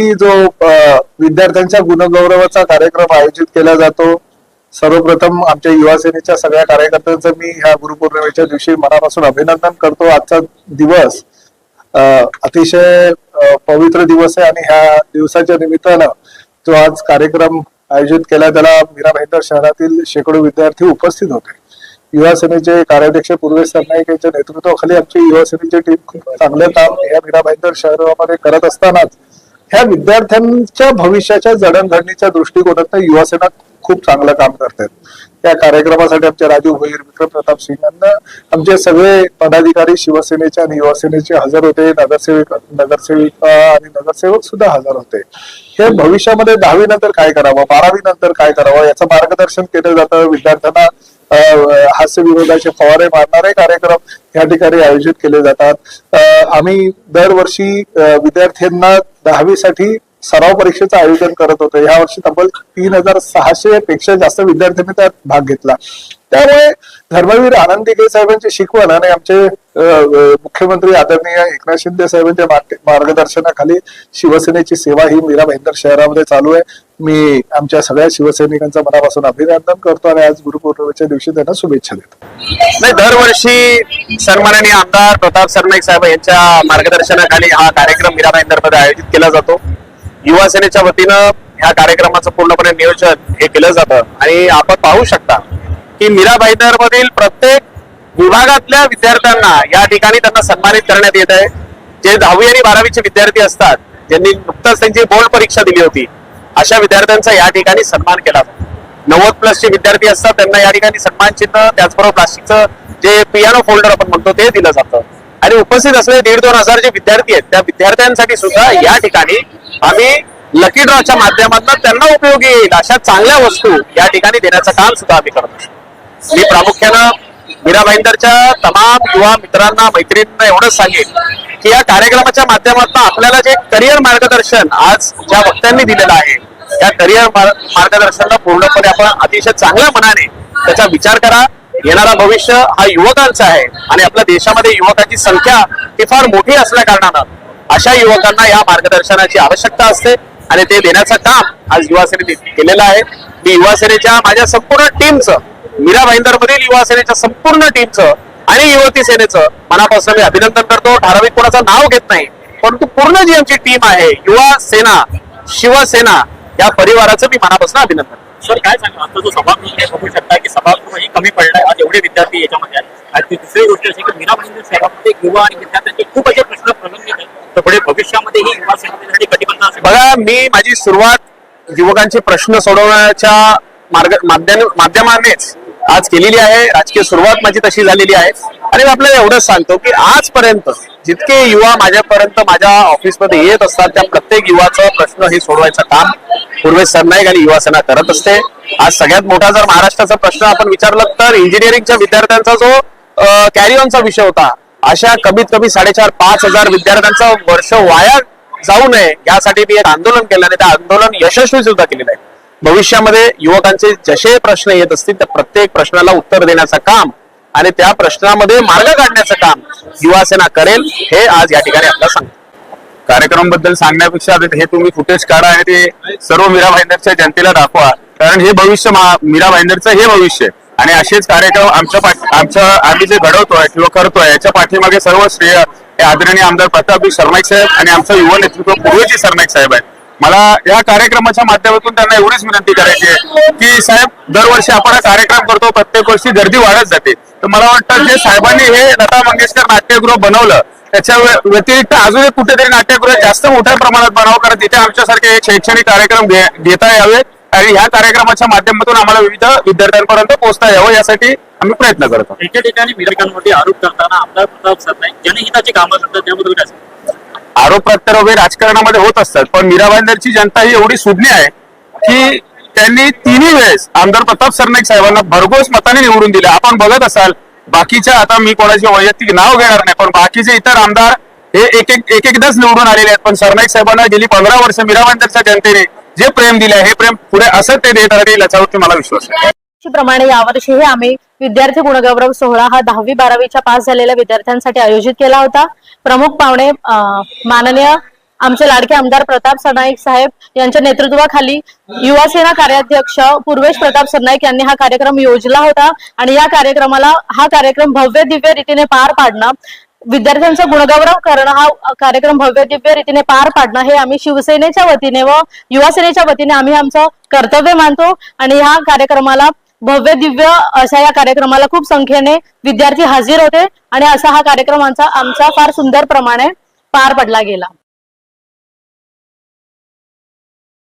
दरवर्षी जो विद्यार्थ्यांच्या गुणगौरवाचा कार्यक्रम आयोजित केला जातो सर्वप्रथम आमच्या युवा सेनेच्या सगळ्या कार्यकर्त्यांचं मी ह्या गुरुपौर्णिमेच्या दिवशी मनापासून अभिनंदन करतो. आजचा दिवस अतिशय पवित्र दिवस आहे आणि ह्या दिवसाच्या निमित्तानं जो आज कार्यक्रम आयोजित केला त्याला मीरा भाईंदर शहरातील शेकडो विद्यार्थी उपस्थित होते. युवा सेनेचे कार्याध्यक्ष पूर्वेश सरनाईक यांच्या नेतृत्वाखाली आमची युवा सेनेची टीम खूप चांगलं काम या मीरा भाईंदर शहरामध्ये करत असतानाच ह्या विद्यार्थ्यांच्या भविष्याच्या जडणघडणीच्या दृष्टिकोनातून युवा सेना खूप चांगलं काम करतात त्या कार्यक्रमासाठी आमचे राजू भोईर विक्रम प्रताप सिंग यांना आमचे सगळे पदाधिकारी शिवसेनेचे आणि युवासेनेचे हजर होते. नगरसेवक नगरसेविका आणि नगरसेवक सुद्धा हजर होते. हे भविष्यामध्ये दहावी नंतर काय करावं बारावी नंतर काय करावं याचं मार्गदर्शन केलं जातं. विद्यार्थ्यांना हास्य विनोदाचे फवारे मारणारे कार्यक्रम या ठिकाणी आयोजित केले जातात. आम्ही दरवर्षी विद्यार्थ्यांना दहावीसाठी सराव परीक्षेचं आयोजन करत होतो. या वर्षी तब्बल तीन हजार सहाशे पेक्षा जास्त विद्यार्थ्यांनी त्यात भाग घेतला. त्यामुळे धर्मवीर आनंद दिघे साहेबांची शिकवण आणि आमचे मुख्यमंत्री आदरणीय एकनाथ शिंदे साहेबांच्या मार्गदर्शनाखाली शिवसेनेची सेवा ही मीरा भाईंदर शहरामध्ये चालू आहे. मी आमच्या सगळ्या शिवसैनिकांचं मनापासून अभिनंदन करतो आणि आज गुरुपौर्णिमेच्या दिवशी त्यांना शुभेच्छा देतो. नाही दरवर्षी सन्माननीय आमदार प्रताप सरनाईक साहेब यांच्या मार्गदर्शनाखाली हा कार्यक्रम मीरा मध्ये आयोजित केला जातो. युवा सेनेच्या वतीनं ह्या कार्यक्रमाचं पूर्णपणे नियोजन हे केलं जातं. आणि आपण पाहू शकता की मीरा मधील प्रत्येक विभागातल्या विद्यार्थ्यांना या ठिकाणी त्यांना सन्मानित करण्यात येत आहे. जे दहावी आणि बारावीचे विद्यार्थी असतात ज्यांनी नुकताच त्यांची बोर्ड परीक्षा दिली होती अशा विद्यार्थ्यांचा या ठिकाणी सन्मान केला जातो. नव्वद प्लसचे विद्यार्थी असतात त्यांना या ठिकाणी सन्मान चिन्ह त्याचबरोबर प्लास्टिकचं जे पियानो फोल्डर आपण म्हणतो ते दिलं जातं. आणि उपस्थित असलेले दीड दोन हजार जे विद्यार्थी आहेत त्या विद्यार्थ्यांसाठी सुद्धा या ठिकाणी आम्ही लकी ड्रॉच्या माध्यमातून त्यांना उपयोगी येईल अशा चांगल्या वस्तू या ठिकाणी देण्याचं काम सुद्धा आम्ही करतो मी प्रामुख्यानं मीरा भाईंदरच्या तमाम युवा मित्रांना मैत्रिणींना एवढंच सांगेन की या कार्यक्रमाच्या माध्यमातून आपल्याला जे करिअर मार्गदर्शन आज ज्या वक्त्यांनी दिलेलं आहे या करिअर मार्गदर्शनाला पूर्णपणे आपण अतिशय चांगल्या मनाने त्याचा विचार करा. येणारा भविष्य हा युवकांचा आहे आणि आपल्या देशामध्ये युवकांची संख्या ही फार मोठी असल्या कारणानं अशा युवकांना या मार्गदर्शनाची आवश्यकता असते आणि ते देण्याचं काम आज युवासेने केलेलं आहे. मी युवा सेनेच्या माझ्या संपूर्ण टीमचं मीरा भाईंदर मधील युवा सेनेच्या संपूर्ण टीमचं आणि युवती सेनेचं मनापासून मी अभिनंदन करतो. ठराविक कोणाचं नाव घेत नाही परंतु पूर्ण जी आमची टीम आहे युवा सेना शिवसेना या परिवाराचं मी मनापासून अभिनंदन सर काय सांगा आता जो सभागृह आहे बघू शकता की सभागृह कमी पडला एवढे विद्यार्थी याच्यामध्ये आहेत आणि ती दुसरी गोष्ट अशी की मीरा भाईंदर शहरामध्ये युवा आणि विद्यार्थ्यांचे खूप असे प्रश्न प्रलंबित आहेत. तर पुढे भविष्यामध्ये ही युवा संघटनेसाठी कटिबंध असेल. बघा मी माझी सुरुवात युवकांचे प्रश्न सोडवण्याच्या मार्ग माध्यम माध्यमानेच आज केलेली आहे. राजकीय सुरुवात माझी तशी झालेली आहे. आणि मी आपल्याला एवढंच सांगतो की आजपर्यंत जितके युवा माझ्यापर्यंत माझ्या ऑफिसमध्ये येत असतात त्या प्रत्येक युवाचा प्रश्न हे सोडवायचं काम पूर्वेश सरनाईक आणि युवा सेना करत असते. आज सगळ्यात मोठा जर महाराष्ट्राचा प्रश्न आपण विचारलं तर इंजिनिअरिंगच्या विद्यार्थ्यांचा जो कॅरी ऑनचा विषय होता अशा कमीत कमी साडेचार पाच हजार विद्यार्थ्यांचं वर्ष वाया जाऊ नये यासाठी मी एक आंदोलन केलं आणि ते आंदोलन यशस्वी सुद्धा केलेलं आहे. भविष्यामध्ये युवकांचे जसे प्रश्न येत असतील त्या प्रत्येक प्रश्नाला उत्तर देण्याचं काम आणि त्या प्रश्नामध्ये मार्ग काढण्याचं काम युवा सेना करेल हे आज या ठिकाणी आपल्याला सांगतो. कार्यक्रमबद्दल सांगण्यापेक्षा हे तुम्ही फुटेज काढा आणि ते सर्व मीरा भाईंदरच्या जनतेला दाखवा. कारण हे भविष्य मा- मीरा भाईंदरचं हे भविष्य आहे. आणि असेच कार्यक्रम आमच्या आमच्या आम्ही जे घडवतोय किंवा करतोय याच्या पाठीमागे सर्व श्रेय हे आदरणीय आमदार प्रतापजी सरनाईक साहेब आणि आमचं युवा नेतृत्व पूर्वजी सरनाईक साहेब आहेत. मला या कार्यक्रमाच्या माध्यमातून त्यांना एवढीच विनंती करायची आहे की साहेब दरवर्षी आपण हा कार्यक्रम करतो प्रत्येक वर्षी गर्दी वाढत जाते. तर मला वाटतं जे साहेबांनी हे लता मंगेशकर नाट्यगृह बनवलं त्याच्या व्यतिरिक्त अजून एक कुठेतरी नाट्यगृह जास्त मोठ्या प्रमाणात बनावं कारण तिथे आमच्यासारखे शैक्षणिक कार्यक्रम घेता यावे आणि ह्या कार्यक्रमाच्या माध्यमातून आम्हाला विविध विद्यार्थ्यांपर्यंत पोहोचता यावं यासाठी आम्ही प्रयत्न करतो एके ठिकाणी मीरकांवरती आरोप करताना आमदार प्रताप सरनाईक जनहिताची कामं करतात त्याबद्दल काय आरोप प्रत्यारोप हे राजकारणामध्ये होत असतात. पण मीराबाईंदरची जनता ही एवढी सुज्ञ आहे की त्यांनी तिन्ही वेळेस आमदार प्रताप सरनाईक साहेबांना भरघोस मताने निवडून दिले. आपण बघत असाल बाकीच्या आता मी कोणाचे वैयक्तिक नाव घेणार नाही पण बाकीचे इतर आमदार हे एक एक एक एकदाच निवडून आलेले आहेत. पण सरनाईक साहेबांना गेली पंधरा वर्ष मीराबाईंदरच्या जनतेने जे प्रेम दिले हे प्रेम पुढे असं ते देत राहतील याच्यावरती मला विश्वास आहे. प्रमाणे यावर्षीही आम्ही विद्यार्थी गुणगौरव सोहळा हा दहावी बारावीच्या पास झालेल्या विद्यार्थ्यांसाठी आयोजित केला होता. प्रमुख पाहुणे माननीय आमचे लाडके आमदार प्रताप सरनाईक साहेब यांच्या नेतृत्वाखाली युवा सेना कार्याध्यक्ष पूर्वेश प्रताप सरनाईक यांनी हा कार्यक्रम योजला होता आणि या कार्यक्रमाला हा कार्यक्रम भव्य दिव्य रीतीने पार पाडणं विद्यार्थ्यांचा गुणगौरव करणं हा कार्यक्रम भव्य दिव्य रीतीने पार पाडणं हे आम्ही शिवसेनेच्या वतीने व युवा सेनेच्या वतीने आम्ही आमचं कर्तव्य मानतो आणि ह्या कार्यक्रमाला भव्य दिव्य अशा या कार्यक्रमाला खूप संख्येने विद्यार्थी हजर होते आणि असा हा कार्यक्रम आमचा आमचा फार सुंदर प्रमाणे पार पडला गेला.